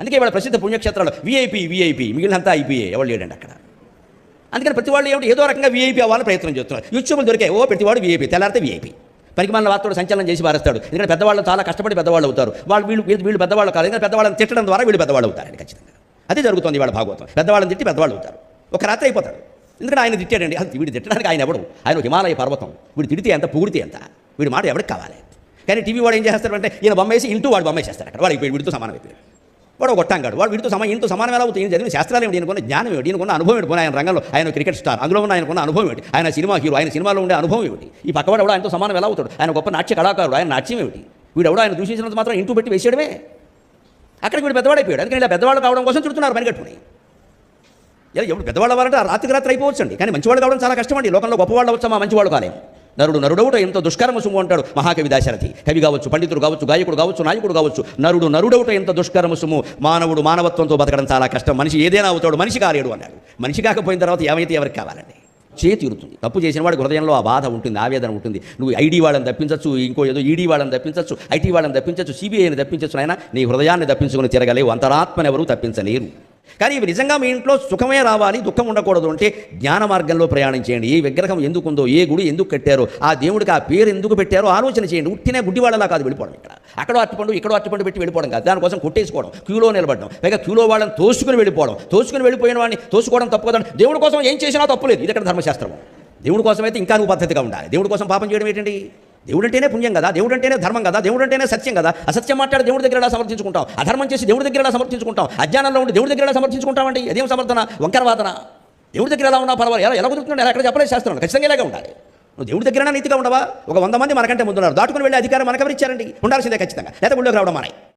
అందుకే వాళ్ళ ప్రసిద్ధ పుణ్యక్షేత్రాలు వీఐపీ వీఐపీ మిగిలినంతా ఐపీఏ ఎవరు లేడండి అక్కడ? అందుకని ప్రతి వాళ్ళు ఏమిటి? ఏదో రకంగా వీఐపీ అవ్వాలని ప్రయత్నం చేస్తున్నారు. యూట్యూబ్లు దొరికాయి ఓ ప్రతివాడు వీఐపీ తెల్లారితే వీఐపీ పనికి వార్తలు సంచలనం చేసి పారేస్తాడు. ఎందుకంటే పెద్దవాళ్ళు చాలా కష్టపడి పెద్దవాళ్ళు అవుతారు. వాళ్ళు వీళ్ళు వీళ్ళు పెద్దవాళ్ళు కాదు. ఎందుకంటే పెద్దవాళ్ళని తిట్టడం ద్వారా వీళ్ళు పెద్దవాళ్ళు అవుతారండి ఖచ్చితంగా. అదే జరుగుతుంది వాళ్ళ భాగవతం. పెద్దవాళ్ళని తిట్టి పెద్దవాళ్ళు అవుతారు. ఒక రాత్రి అయిపోతాడు. ఎందుకంటే ఆయన తిట్టాడండి. అది వీడు తిట్టడానికి ఆయన ఎవడు? ఆయన హిమాలయ పర్వతం. వీడు తిడితే ఎంత పొగిడితే ఎంత? వీడి మాట ఎవరికి కావాలి? కానీ టీవీ వాడు ఏం చేస్తాడు అంటే ఈయన బొమ్మ వేసి ఇంటూ వాడు బొమ్మ వేసేస్తారు అక్కడ. వాడు వీడితో సమానం అయిపోయాడు. వాడు ఒక గొట్టంగాడు వాడు వీడితో సమానం ఇంటూ సమానం ఎలా అవుతుంది? ఈయన చదివిన శాస్త్రాలు ఏమిటి? ఈయనకున్న జ్ఞానం ఏమిటి? ఈయనకున్న అనుభవం ఏమిటి? ఆయన రంగంలో ఆయన క్రికెట్ స్టార్. అందులో ఉన్న ఆయనకున్న అనుభవం ఏమిటి? ఆయన సినిమా హీరో. ఆయన సినిమాలో ఉండే అనుభవం ఏమిటి? ఈ పక్కవాడు ఎవడో ఆయనతో సమానం ఎలా అవుతాడు? ఆయన గొప్ప నాట్య కళాకారుడు. ఆయన నాట్యం ఏమిటి? వీడెవడో ఆయన దూషించినంత మాత్రం ఇంటూ పెట్టి వేసేయడమే. అక్కడికి వీడు పెద్దవాడైపోయాడు అందుకని ఇలా పెద్దవాళ్ళు కావడం కోసం చుడుతున్నారు పని కట్టుకుని ఎవరు పెద్దవాళ్ళు అవ్వాలంటే రాత్రికి రాత్రి అయిపోవచ్చండి. కానీ మంచివాళ్ళు కావడం చాలా కష్టం అండి. లోకంలో గొప్పవాళ్ళు వచ్చామా మంచివాళ్ళు కాలేము. నరుడు నరుడవుట ఎంతో దుష్కరమ సుము అంటాడు. మహాకవి దాశరథి. కవి కావచ్చు పండితుడు కావచ్చు గాయకుడు కావచ్చు నాయకుడు కావచ్చు నరుడు నరుడవుట ఎంత దుష్కరమ సుము. మానవుడు మానవత్వంతో బతకడం చాలా కష్టం. మనిషి ఏదైనా అవుతాడు మనిషి కాలేడు అన్నాడు. మనిషి కాకపోయిన తర్వాత ఏమైతే ఎవరికి కావాలండి? చేతిరుతుంది తప్పు చేసిన వాడికి హృదయంలో ఆ బాధ ఉంటుంది ఆవేదన ఉంటుంది. నువ్వు ఐడి వాళ్ళని తప్పించచ్చు ఇంకో ఏదో ఈడీ వాళ్ళని తప్పించచ్చు ఐటీ వాళ్ళని తప్పించచ్చు సిబిఐని తప్పించచ్చు అయినా నీ హృదయాన్ని తప్పించుకుని తిరగలేవు. అంతరాత్మనెవరూ ఎవరు తప్పించలేరు. కానీ ఇవి నిజంగా మీ ఇంట్లో సుఖమే రావాలి దుఃఖం ఉండకూడదు అంటే జ్ఞాన మార్గంలో ప్రయాణం చేయండి. ఏ విగ్రహం ఎందుకు ఉందో ఏ గుడి ఎందుకు కట్టారో ఆ దేవుడికి ఆ పేరు ఎందుకు పెట్టారో ఆలోచన చేయండి. ఉట్టినే గుడ్డివాళ్ళలా కాదు వెళ్ళిపోవడం ఇక్కడ. అక్కడో అట్టుపండు ఇక్కడో అట్టుపండు పెట్టి వెళ్ళిపోవడం కాదు. దానికోసం కొట్టేసుకోవడం క్యూలో నిలబడడం. పైగా క్యూలో వాళ్ళని తోసుకుని వెళ్ళిపోవడం. తోసుకుని వెళ్ళిపోయిన వాడిని తోసుకోవడం తప్పు కదండి. దేవుడి కోసం ఏం చేసినా తప్పులేదు ఇది ఇక్కడ ధర్మశాస్త్రం దేవుడి కోసం అయితే ఇంకా నువ్వు పద్ధతిగా ఉండాలి. దేవుడి కోసం పాపం చేయడం ఏంటండి? దేవుడు అంటేనే పుణ్యం కదా దేవుడు అంటేనే ధర్మం కదా దేవుడు అంటేనే సత్యం కదా. అసత్యం మాట్లాడి దేవుడి దగ్గర సమర్థించుకుంటాం అధర్మం చేసి దేవుడి దగ్గర సమర్థించుకుంటాం అజ్ఞానంలో ఉండి దేవుడి దగ్గర సమర్థించుకుంటామండి అదేం సమర్థన? వంకరవాదన దేవుడి దగ్గర ఎలా ఉన్నా పర్వాలేదు. ఎలా ఎలా కుదురుతున్నాడు ఎలా ఎక్కడ చెప్పలేదు శాస్త్రం ఖచ్చితంగా ఇలాగే ఉండాలి. నువ్వు దేవుడి దగ్గర నీతిగా ఉండవా? ఒక వంద మంది మనకంటే ముందున్నారు. దాటుకుని వెళ్ళే అధికారం మనకెవరు ఇచ్చారండి? ఉండాల్సిందే ఖచ్చితంగా. లేదా గుళ్ళోకి రావడం మానే